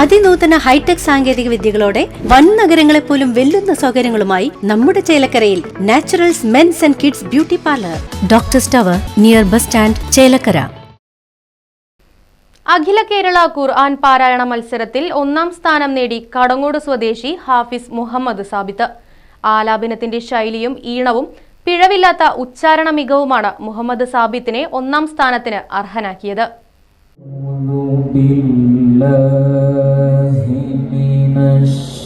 അതിനൂതന hi tech സാങ്കേതിക വിദ്യകളോടെ വൻ നഗരങ്ങളെ പോലും വെല്ലുന്ന സൗകര്യങ്ങളുമായി നമ്മുടെ ചേലക്കരയിൽ Naturals men's and kids beauty parlour. Doctor സ്റ്റവർ near bus stand Chelakkara. അഖില കേരള ഖുർആൻ പാരായണ മത്സരത്തിൽ ഒന്നാം സ്ഥാനം നേടി കടങ്ങോട് സ്വദേശി ഹാഫിസ് മുഹമ്മദ് സാബിത്ത്. ആലാപനത്തിന്റെ ശൈലിയും ഈണവും പിഴവില്ലാത്ത ഉച്ചാരണ മികവുമാണ് മുഹമ്മദ് സാബിത്തിനെ ഒന്നാം സ്ഥാനത്തിന് അർഹനാക്കിയത്.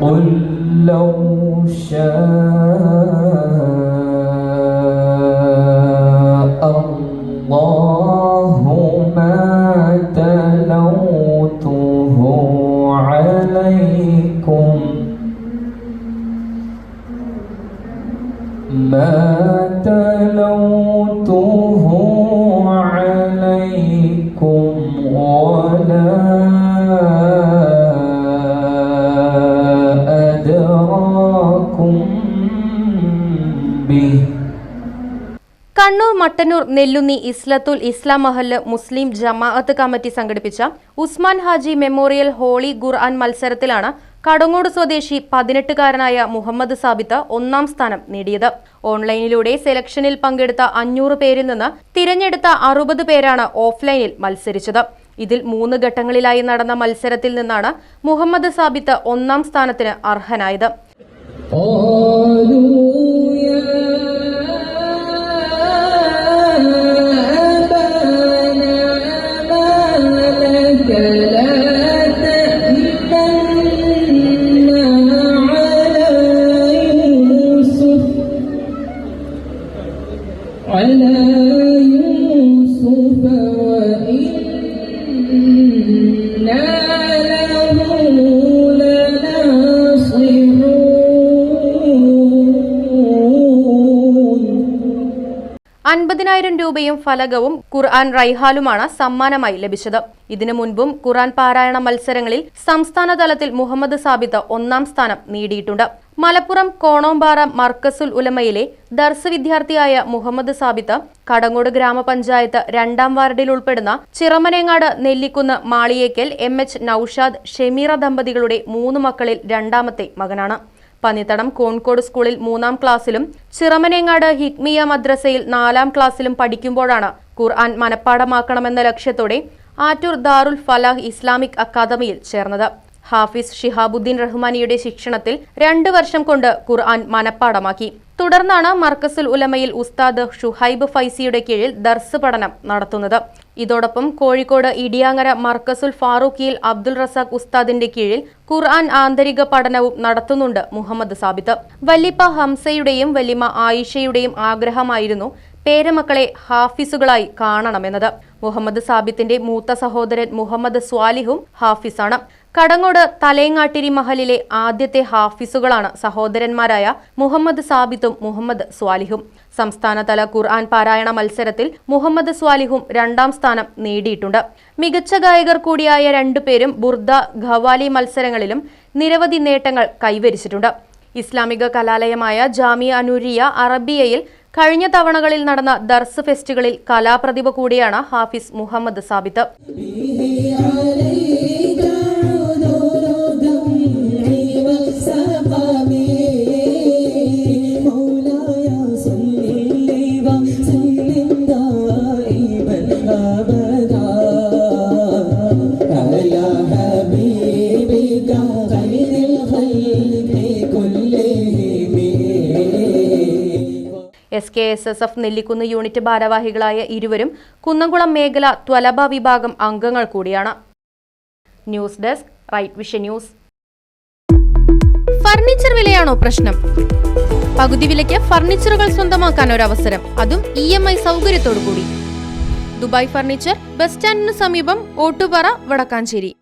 قل لو شاء الله ما تلوته عليكم ما تلوته عليكم ولا കണ്ണൂർ മട്ടന്നൂർ നെല്ലുന്നി ഇസ്ലത്തുൽ ഇസ്ലാം മഹല്ല് മുസ്ലിം ജമാഅത്ത് കമ്മിറ്റി സംഘടിപ്പിച്ച Usman Haji memorial holy Quran മത്സരത്തിലാണ് Kadangode സ്വദേശി പതിനെട്ടുകാരനായ മുഹമ്മദ് സാബിത്ത് ഒന്നാം സ്ഥാനം നേടിയത്. ഓൺലൈനിലൂടെ സെലക്ഷനിൽ പങ്കെടുത്ത അഞ്ഞൂറ് പേരിൽ നിന്ന് തിരഞ്ഞെടുത്ത അറുപത് പേരാണ് ഓഫ്ലൈനിൽ മത്സരിച്ചത്. ഇതിൽ മൂന്ന് ഘട്ടങ്ങളിലായി നടന്ന മത്സരത്തിൽ നിന്നാണ് മുഹമ്മദ് സാബിത്ത് ഒന്നാം സ്ഥാനത്തിന് അർഹനായത്. على يوسف وإنا അൻപതിനായിരം രൂപയും ഫലകവും ഖുർആൻ റൈഹാലുമാണ് സമ്മാനമായി ലഭിച്ചത്. ഇതിനു മുൻപും ഖുർആൻ പാരായണ മത്സരങ്ങളിൽ സംസ്ഥാന തലത്തിൽ മുഹമ്മദ് സാബിത്ത് ഒന്നാം സ്ഥാനം നേടിയിട്ടുണ്ട്. മലപ്പുറം കോണോമ്പാറ മർക്കസുൽ ഉലമയിലെ ദർസ് വിദ്യാർത്ഥിയായ മുഹമ്മദ് സാബിത്ത് കടങ്ങോട് ഗ്രാമപഞ്ചായത്ത് രണ്ടാം വാർഡിൽ ഉൾപ്പെടുന്ന ചിറമനേങ്ങാട് നെല്ലിക്കുന്ന് മാളിയേക്കൽ എം എച്ച് നൌഷാദ് ഷെമീറ ദമ്പതികളുടെ മൂന്ന് മക്കളിൽ രണ്ടാമത്തെ മകനാണ്. പന്നിത്തടം കോൺകോട് സ്കൂളിൽ മൂന്നാം ക്ലാസ്സിലും ചിറമനേങ്ങാട് ഹിക്മിയ മദ്രസയിൽ നാലാം ക്ലാസ്സിലും പഠിക്കുമ്പോഴാണ് ഖുർആൻ മനഃപ്പാടമാക്കണമെന്ന ലക്ഷ്യത്തോടെ ആറ്റൂർ ദാറുൽ ഫലാഹ് ഇസ്ലാമിക് അക്കാദമിയിൽ ചേർന്നത്. ഹാഫിസ് ഷിഹാബുദ്ദീൻ റഹ്മാനിയുടെ ശിക്ഷണത്തിൽ രണ്ടു വർഷം കൊണ്ട് ഖുർആൻ മനഃപ്പാടമാക്കി. തുടർന്നാണ് മർക്കസുൽ ഉലമയിൽ ഉസ്താദ് ഷുഹൈബ് ഫൈസിയുടെ കീഴിൽ ദർസ് പഠനം നടത്തുന്നത്. ഇതോടൊപ്പം കോഴിക്കോട് ഇടിയാങ്ങര മർക്കസുൽ ഫാറൂഖിയിൽ അബ്ദുൽ റസാഖ് ഉസ്താദിന്റെ കീഴിൽ ഖുർആൻ ആന്തരിക പഠനവും നടത്തുന്നുണ്ട് മുഹമ്മദ് സാബിത്ത്. വല്ലിപ്പ ഹംസയുടെയും വല്ലിമ ആയിഷയുടെയും ആഗ്രഹമായിരുന്നു പേരമക്കളെ ഹാഫിസുകളായി കാണണമെന്നത്. മുഹമ്മദ് സാബിത്തിന്റെ മൂത്ത സഹോദരൻ മുഹമ്മദ് സ്വാലിഹും ഹാഫിസാണ്. കടങ്ങോട് തലയങ്ങാട്ടിരി മഹലിലെ ആദ്യത്തെ ഹാഫിസുകളാണ് സഹോദരന്മാരായ മുഹമ്മദ് സാബിത്തും മുഹമ്മദ് സ്വാലിഹും. സംസ്ഥാനതല ഖുർആൻ പാരായണ മത്സരത്തിൽ മുഹമ്മദ് സ്വാലിഹും രണ്ടാം സ്ഥാനം നേടിയിട്ടുണ്ട്. മികച്ച ഗായകർ കൂടിയായ രണ്ടുപേരും ബുർദ ഖവാലി മത്സരങ്ങളിലും നിരവധി നേട്ടങ്ങൾ കൈവരിച്ചിട്ടുണ്ട്. ഇസ്ലാമിക കലാലയമായ ജാമിയ അനുരിയ അറബിയയിൽ കഴിഞ്ഞ തവണകളിൽ നടന്ന ദർസ് ഫെസ്റ്റുകളിൽ കലാപ്രതിഭ കൂടിയാണ് Hafiz Muhammad Sabith. S K S S F Nellikunnu unit ഭാരവാഹികളായ ഇരുവരും കുന്നംകുളം മേഖല ത്വലഭ വിഭാഗം അംഗങ്ങൾ കൂടിയാണ്. News desk right vision news. Furniture വിലയാണോ പ്രശ്നം? പകുതി വിലയ്ക്ക് ഫർണിച്ചറുകൾ സ്വന്തമാക്കാൻ ഒരു അവസരം അതും ഇ എം ഐ സൗകര്യത്തോടു കൂടി ദുബായ് ഫർണിച്ചർ ബസ് സ്റ്റാൻഡിന് സമീപം ഓട്ടുപാറ വടക്കാഞ്ചേരി.